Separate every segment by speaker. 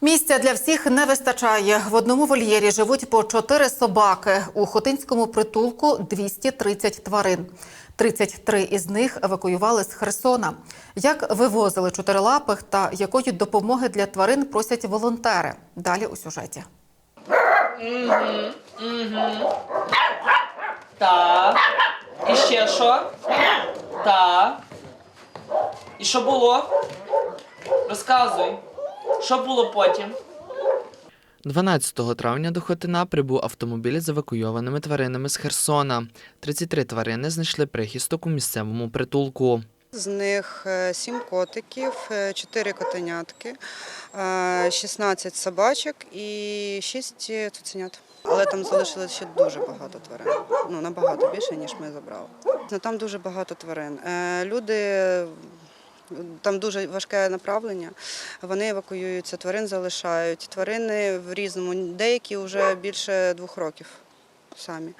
Speaker 1: Місця для всіх не вистачає. В одному вольєрі живуть по чотири собаки. У Хотинському притулку 230 тварин. 33 із них евакуювали з Херсона. Як вивозили чотирилапих та якої допомоги для тварин просять волонтери? Далі у сюжеті.
Speaker 2: Так. І ще що? Так. І що було? Розказуй. Що було потім?
Speaker 3: 12 травня до Хотина прибув автомобіль з евакуйованими тваринами з Херсона. 33 тварини знайшли прихисток у місцевому притулку.
Speaker 4: З них е, сім котиків, е, чотири котенятки, е, 16 собачок і 6 цуценят. Але там залишилось ще дуже багато тварин. Ну набагато більше, ніж ми забрали. Там дуже багато тварин. Е, Люди. Там дуже важке направлення. Вони евакуюються, тварин залишають. Тварини в різному, деякі вже більше двох років самі.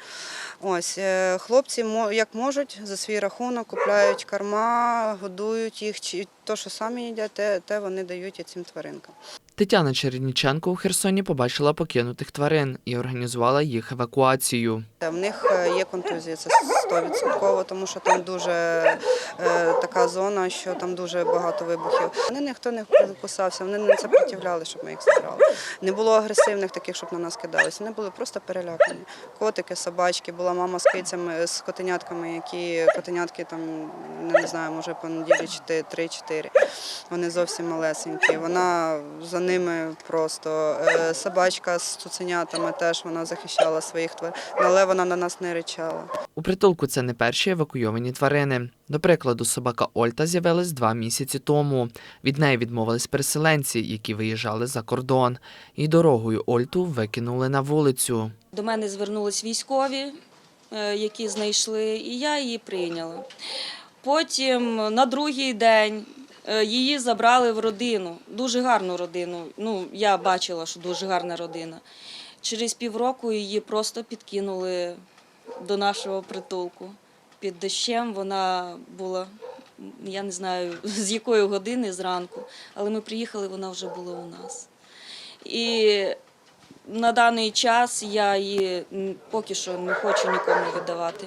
Speaker 4: Ось е, хлопці як можуть за свій рахунок купляють корма, годують їх. Чи то, що самі їдять, те, те вони дають і цим тваринкам.
Speaker 3: Тетяна Черніченко у Херсоні побачила покинутих тварин і організувала їх евакуацію.
Speaker 4: В них е, є контузія, це 100%, тому що там дуже зона, що там дуже багато вибухів. Вони ніхто не кусався, вони не сопротивляли, щоб ми їх забрали. Не було агресивних таких, щоб на нас кидалися. Вони були просто перелякані. Котики, собачки, була мама з кицями, з котенятками, які котенятки там, не знаю, може по неділі 3-4. Вони зовсім малесенькі. Вона за ними просто е, собачка з цуценятами теж вона захищала своїх тварин, але вона на нас не ричала.
Speaker 3: У притулку це не перші евакуйовані тварини. До прикладу, собака Ольта з'явилась два місяці тому. Від неї відмовились переселенці, які виїжджали за кордон. І дорогою Ольту викинули на вулицю.
Speaker 5: До мене звернулись військові, е, які знайшли, і я її прийняла. Потім на другий день е, її забрали в родину, дуже гарну родину. Ну, я бачила, що дуже гарна родина. Через півроку її просто підкинули до нашого притулку. Під дощем вона була, я не знаю з якої години зранку, але ми приїхали, вона вже була у нас. І на даний час я її поки що не хочу нікому віддавати.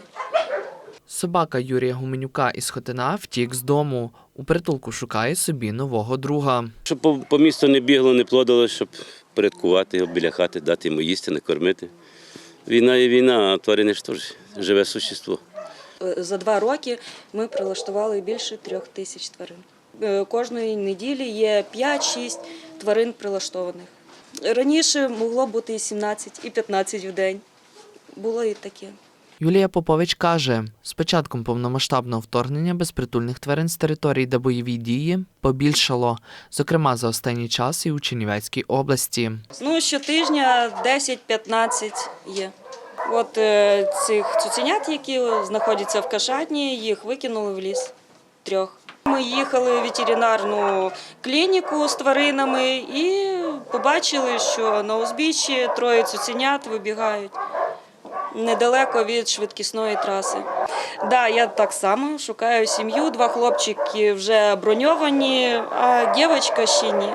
Speaker 3: Собака Юрія Гуменюка із Хотина втік з дому. У притулку шукає собі нового друга.
Speaker 6: Щоб по, по місту не бігло, не плодило, щоб порядкувати його біля хати, дати йому їсти, накормити. Війна є війна, а тварини ж теж живе существо.
Speaker 5: Е, За два роки ми прилаштували більше трьох тисяч тварин. Е, Кожної неділі є 5-6 тварин прилаштованих. Раніше могло бути і 17, і 15 в день. Було і таке.
Speaker 3: Юлія Попович каже, з початком повномасштабного вторгнення безпритульних тварин з територій, де бойові дії, побільшало, зокрема за останній час і у Чернівецькій області.
Speaker 5: Ну, щотижня 10-15 є. От е, цих цуценят, які знаходяться в кашатні, їх викинули в ліс трьох. Ми їхали в ветеринарну клініку з тваринами і побачили, що на узбіччі троє цуценят вибігають недалеко від швидкісної траси. Да, я так само шукаю сім'ю. Два хлопчики вже броньовані, а дівчинка ще ні.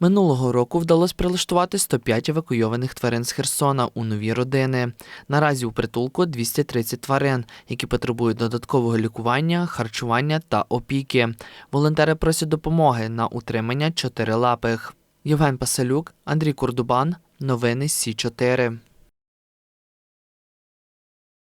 Speaker 3: Минулого року вдалося прилаштувати 105 евакуйованих тварин з Херсона у нові родини. Наразі у притулку 230 тварин, які потребують додаткового лікування, харчування та опіки. Волонтери просять допомоги на утримання чотирилапих. Євген Пасалюк, Андрій Курдубан. Новини Сі 4